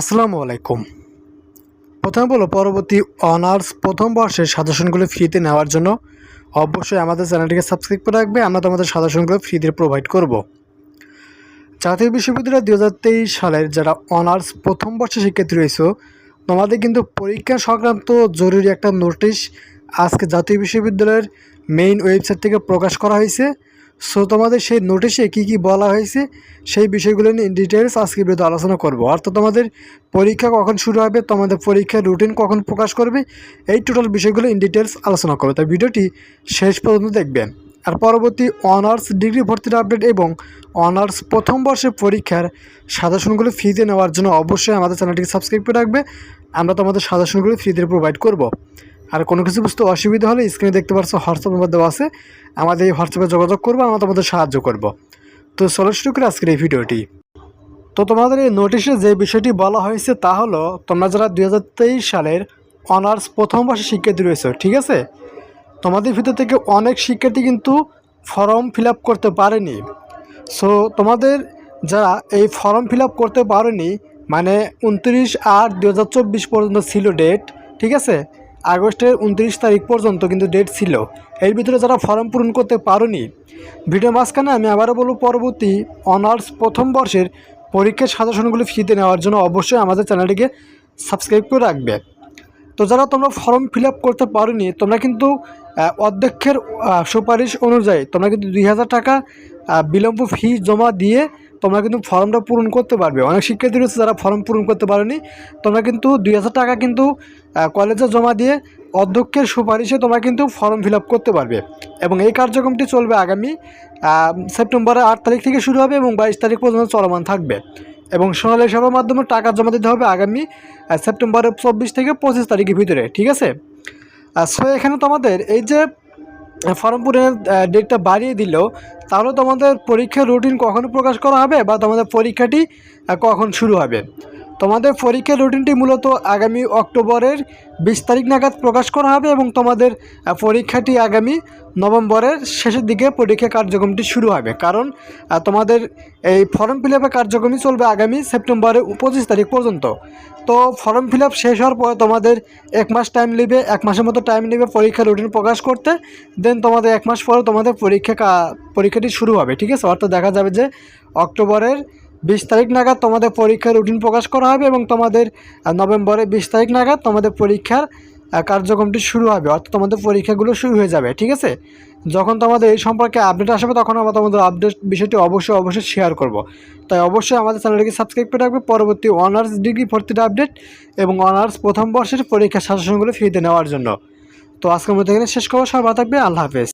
আসসালামু আলাইকুম। প্রথমে বলো, পরবর্তী অনার্স প্রথম বর্ষের সাজেশনগুলো ফ্রিতে নেওয়ার জন্য অবশ্যই আমাদের চ্যানেলটিকে সাবস্ক্রাইব করে রাখবে, আমরা তোমাদের সাজেশনগুলো ফ্রিতে প্রোভাইড করব। জাতীয় বিশ্ববিদ্যালয় দু হাজার তেইশ সালের যারা অনার্স প্রথম বর্ষের শিক্ষার্থী রয়েছে, তোমাদের কিন্তু পরীক্ষা সংক্রান্ত জরুরি একটা নোটিশ আজকে জাতীয় বিশ্ববিদ্যালয়ের মেইন ওয়েবসাইট থেকে প্রকাশ করা হয়েছে। সো তোমাদের সেই নোটিশে কি কি বলা হয়েছে, সেই বিষয়গুলো নিয়ে ডিটেলস আজকে বিরুদ্ধে আলোচনা করব। অর্থাৎ তোমাদের পরীক্ষা কখন শুরু হবে, তোমাদের পরীক্ষার রুটিন কখন প্রকাশ করবে, এই টোটাল বিষয়গুলো ইন ডিটেলস আলোচনা করবে। তাই ভিডিওটি শেষ পর্যন্ত দেখবেন। আর পরবর্তী অনার্স ডিগ্রি ভর্তির আপডেট এবং অনার্স প্রথম বর্ষের পরীক্ষার সাজেশনগুলো ফ্রিতে নেওয়ার জন্য অবশ্যই আমাদের চ্যানেলটিকে সাবস্ক্রাইব করে রাখবে। আমরা তোমাদের সাজেশনগুলো ফ্রিতে প্রোভাইড করব। আর কোনো কিছু বুঝতে অসুবিধা হলে স্ক্রিনে দেখতে পাচ্ছ হোয়াটসঅ্যাপ নাম্বার দেওয়া আছে। আমাদের এই হোয়াটসঅ্যাপে যোগাযোগ করব, আমরা তোমাদের সাহায্য করব। তো চলো শুরু করে আজকের এই ভিডিওটি। তো তোমাদের এই নোটিশে যে বিষয়টি বলা হয়েছে তা হলো, তোমরা যারা দু হাজার তেইশ সালের অনার্স প্রথম বর্ষের শিক্ষার্থী রয়েছে, ঠিক আছে? তোমাদের ভিতর থেকে অনেক শিক্ষার্থী কিন্তু ফর্ম ফিল করতে পারেনি। সো তোমাদের যারা এই ফর্ম ফিল করতে পারেনি মানে উনত্রিশ আট দু পর্যন্ত ছিল ডেট ঠিক আছে? আগস্টের উনত্রিশ তারিখ পর্যন্ত কিন্তু ডেট ছিল। এর ভিতরে যারা ফর্ম পূরণ করতে পারোনি ভিডিও মাঝখানে আমি আবারও বলব, পরবর্তী অনার্স প্রথম বর্ষের পরীক্ষার সাজেশনগুলো ফ্রিতে নেওয়ার জন্য অবশ্যই আমাদের চ্যানেলটিকে সাবস্ক্রাইব করে রাখবে। তো যারা তোমরা ফর্ম ফিল করতে পারোনি, তোমরা কিন্তু অধ্যক্ষের সুপারিশ অনুযায়ী তোমরা কিন্তু দুই হাজার টাকা বিলম্ব ফি জমা দিয়ে তোমরা কিন্তু ফর্মটা পূরণ করতে পারবে। অনেক শিক্ষার্থী রয়েছে যারা ফর্ম পূরণ করতে পারেনি। তোমরা কিন্তু দুই হাজার টাকা কিন্তু কলেজে জমা দিয়ে অধ্যক্ষের সুপারিশে তোমরা কিন্তু ফর্ম ফিল করতে পারবে। এবং এই কার্যক্রমটি চলবে আগামী সেপ্টেম্বরের আট তারিখ থেকে শুরু হবে এবং বাইশ তারিখ পর্যন্ত চলমান থাকবে। এবং সোনালী হিসাবের মাধ্যমে টাকা জমা দিতে হবে আগামী সেপ্টেম্বরের চব্বিশ থেকে পঁচিশ তারিখের ভিতরে, ঠিক আছে? সো এখানে তোমাদের এই যে ফর্ম পূরণের ডেটটা বাড়িয়ে দিল তাহলে তোমাদের পরীক্ষার রুটিন কখন প্রকাশ করা হবে বা তোমাদের পরীক্ষাটি কখন শুরু হবে? তোমাদের পরীক্ষার রুটিনটি মূলত আগামী অক্টোবরের বিশ তারিখ নাগাদ প্রকাশ করা হবে এবং তোমাদের পরীক্ষাটি আগামী নভেম্বরের শেষের দিকে পরীক্ষা কার্যক্রমটি শুরু হবে। কারণ তোমাদের এই ফর্ম ফিল আপের কার্যক্রমই চলবে আগামী সেপ্টেম্বরের পঁচিশ তারিখ পর্যন্ত। তো ফর্ম ফিল আপ শেষ হওয়ার পরে তোমাদের এক মাস টাইম নেবে, এক মাসের মতো টাইম নেবে পরীক্ষার রুটিন প্রকাশ করতে। দেন তোমাদের এক মাস পরে তোমাদের পরীক্ষা পরীক্ষাটি শুরু হবে, ঠিক আছে? অর্থাৎ দেখা যাবে যে অক্টোবরের বিশ তারিখ নাগাদ তোমাদের পরীক্ষার রুটিন প্রকাশ করা হবে এবং তোমাদের নভেম্বরে বিশ তারিখ নাগাদ তোমাদের পরীক্ষার কার্যক্রমটি শুরু হবে। অর্থাৎ তোমাদের পরীক্ষাগুলো শুরু হয়ে যাবে, ঠিক আছে? যখন তোমাদের এই সম্পর্কে আপডেট আসবে, তখন আমরা তোমাদের আপডেট বিষয়টি অবশ্যই অবশ্যই শেয়ার করব। তাই অবশ্যই আমাদের চ্যানেলটিকে সাবস্ক্রাইব করে রাখবে। পরবর্তী অনার্স ডিগ্রি ভর্তির আপডেট এবং অনার্স প্রথম বর্ষের পরীক্ষার সাজেশনগুলো ফ্রিতে নেওয়ার জন্য। তো আজকের মধ্যে এখানে শেষ করব। সবাই থাকবে। আল্লাহ হাফেজ।